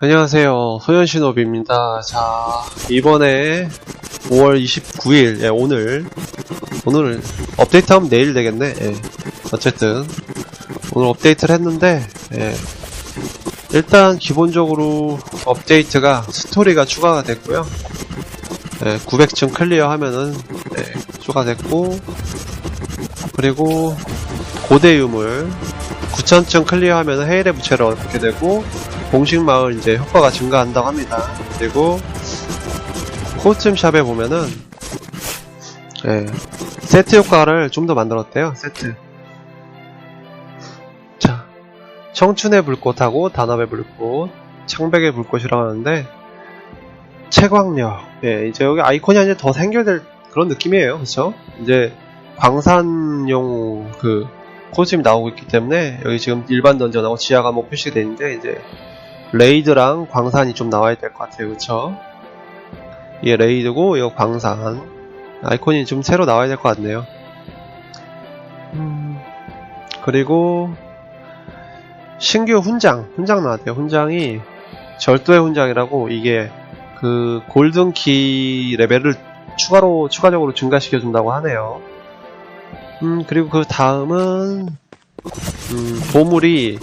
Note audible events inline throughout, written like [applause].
안녕하세요. 소연신업입니다. 자, 이번에 5월 29일, 예, 오늘, 오늘 업데이트하면 내일 되겠네. 예. 어쨌든, 오늘 업데이트를 했는데, 예. 일단 기본적으로 업데이트가 스토리가 추가가 됐고요. 예, 900층 클리어 하면은, 예, 추가됐고, 그리고 고대 유물 9000층 클리어 하면 헤일의 부채를 얻게 되고 공식 마을 이제 효과가 증가한다고 합니다. 그리고 코스튬 샵에 보면은 예, 세트 효과를 좀 더 만들었대요. 세트. 자, 청춘의 불꽃하고 단합의 불꽃, 창백의 불꽃이라고 하는데 채광력. 예, 이제 여기 아이콘이 아니라 더 생겨될 그런 느낌이에요. 그렇죠? 이제 광산용 그 코스튬이 나오고 있기 때문에 여기 지금 일반 던전하고 지하 감옥 표시되어 있는데 이제 레이드랑 광산이 좀 나와야 될 것 같아요. 그쵸? 이게 레이드고 이거 광산. 아이콘이 좀 새로 나와야 될 것 같네요. 음, 그리고 신규 훈장 훈장 나왔대요. 훈장이 절도의 훈장이라고 이게 그 골든키 레벨을 추가로 추가적으로 증가시켜 준다고 하네요. 음, 그리고 그 다음은, 음, 보물이,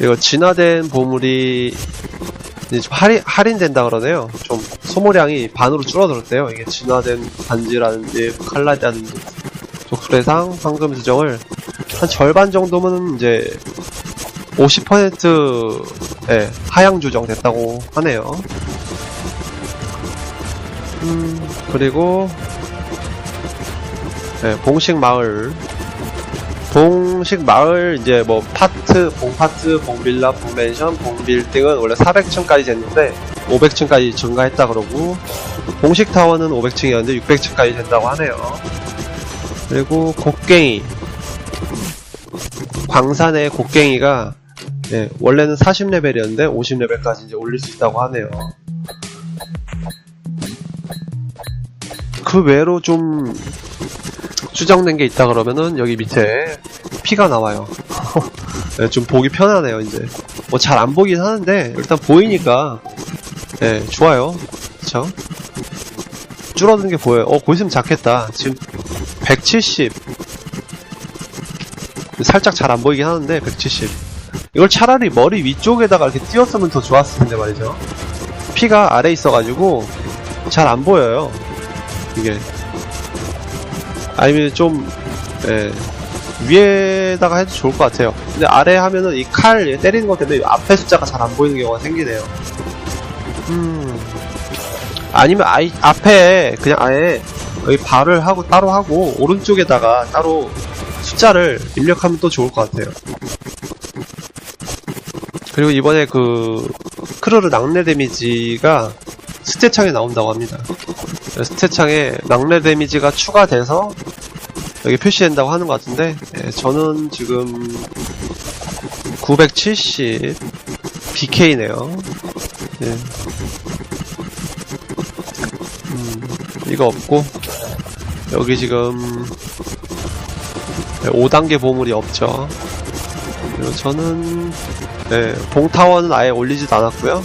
이거 진화된 보물이, 이제 좀 할인, 할인된다 그러네요. 좀 소모량이 반으로 줄어들었대요. 이게 진화된 반지라든지, 칼라라든지, 족수례상, 황금 수정을 한 절반 정도면 이제, 50%의 하향 조정됐다고 하네요. 음, 그리고, 네, 봉식 마을. 봉식 마을, 이제 뭐, 파트, 봉파트, 봉빌라, 봉맨션, 봉빌딩은 원래 400층까지 됐는데, 500층까지 증가했다 그러고, 봉식 타워는 500층이었는데, 600층까지 된다고 하네요. 그리고, 곡괭이. 광산의 곡괭이가, 예, 원래는 40레벨이었는데, 50레벨까지 이제 올릴 수 있다고 하네요. 그 외로 좀, 수정된 게 있다 그러면은 여기 밑에 피가 나와요. [laughs] 네, 좀 보기 편하네요 이제. 뭐 잘 안 보긴 하는데 일단 보이니까 네, 좋아요. 그쵸? 줄어든 게 보여요. 어, 고있으면 작겠다. 지금 170. 살짝 잘 안 보이긴 하는데 170. 이걸 차라리 머리 위쪽에다가 이렇게 띄웠으면 더 좋았을 텐데 말이죠. 피가 아래 있어가지고 잘 안 보여요. 이게 아니면 좀 예, 위에다가 해도 좋을 것 같아요. 근데 아래 하면은 이 칼 때리는 것 때문에 앞에 숫자가 잘 안 보이는 경우가 생기네요. 음 아니면 아이 앞에 그냥 아예 여기 발을 하고 따로 하고 오른쪽에다가 따로 숫자를 입력하면 또 좋을 것 같아요. 그리고 이번에 그 크루르 낙뢰 데미지가 스탯창에 나온다고 합니다. 스탯창에 낙뢰 데미지가 추가돼서 여기 표시된다고 하는 것 같은데 예, 저는 지금 970 BK네요. 예. 음, 이거 없고 여기 지금 5단계 보물이 없죠. 그리고 저는 네, 봉타워는 아예 올리지도 않았고요.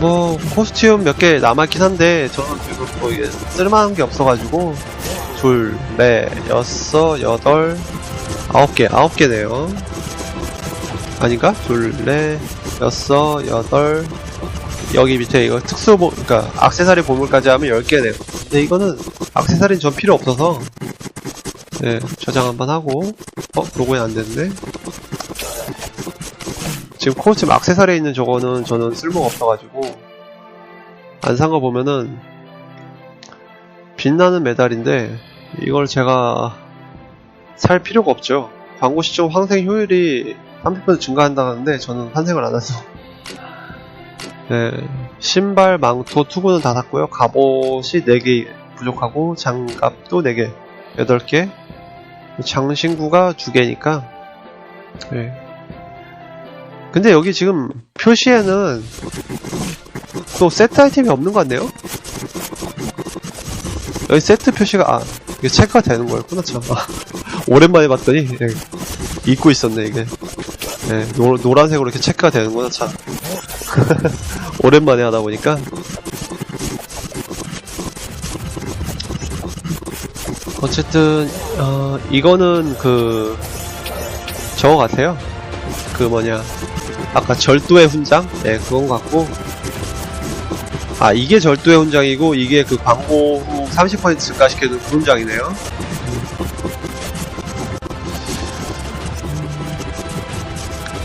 뭐 코스튬 몇 개 남았긴 한데 저는 지금 뭐 이게 쓸만한 게 없어가지고 둘, 넷, 여섯, 여덟, 아홉 개, 아홉 개네요. 아닌가? 둘, 넷, 여섯, 여덟. 여기 밑에 이거 특수 보, 그러니까 악세사리 보물까지 하면 10개네요. 근데 이거는 악세사리는 전 필요 없어서 네, 저장 한번 하고 어? 로그인 안 됐네. 지금 코스튬 악세사리에 있는 저거는 저는 쓸모가 없어가지고 안 산 거 보면은 빛나는 메달인데 이걸 제가 살 필요가 없죠. 광고 시점 환생 효율이 30% 증가한다는데 저는 환생을 안 해서 네, 신발, 망토, 투구는 다 샀고요. 갑옷이 4개 부족하고 장갑도 4개, 8개 장신구가 2개니까 네. 근데 여기 지금 표시에는 또 세트 아이템이 없는 것 같네요? 여기 세트 표시가, 아, 이게 체크가 되는 거였구나, 참. 아, [laughs] 오랜만에 봤더니, 예, 잊고 있었네, 이게. 네, 노, 노란색으로 이렇게 체크가 되는구나, 참. [laughs] 오랜만에 하다 보니까. 어쨌든, 어, 이거는 그, 저거 같아요. 그 뭐냐. 아까 절도의 훈장? 네, 그건 같고. 아, 이게 절도의 훈장이고, 이게 그 광고 후 30% 증가시켜준 그 훈장이네요.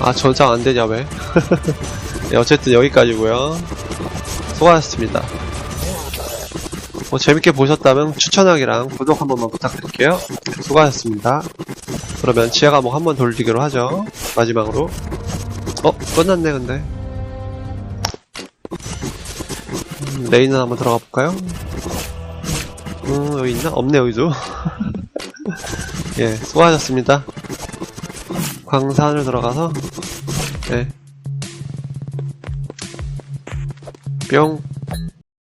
아, 저장 안 되냐, 왜? [laughs] 네, 어쨌든 여기까지고요 수고하셨습니다. 뭐 재밌게 보셨다면 추천하기랑 구독 한 번만 부탁드릴게요. 수고하셨습니다. 그러면 지하 감옥 한번 돌리기로 하죠. 마지막으로. 어, 끝났네, 근데. 음, 레인은 한번 들어가 볼까요? 음, 여기 있나? 없네, 여기도. [laughs] 예, 수고하셨습니다. 광산을 들어가서, 예. 뿅.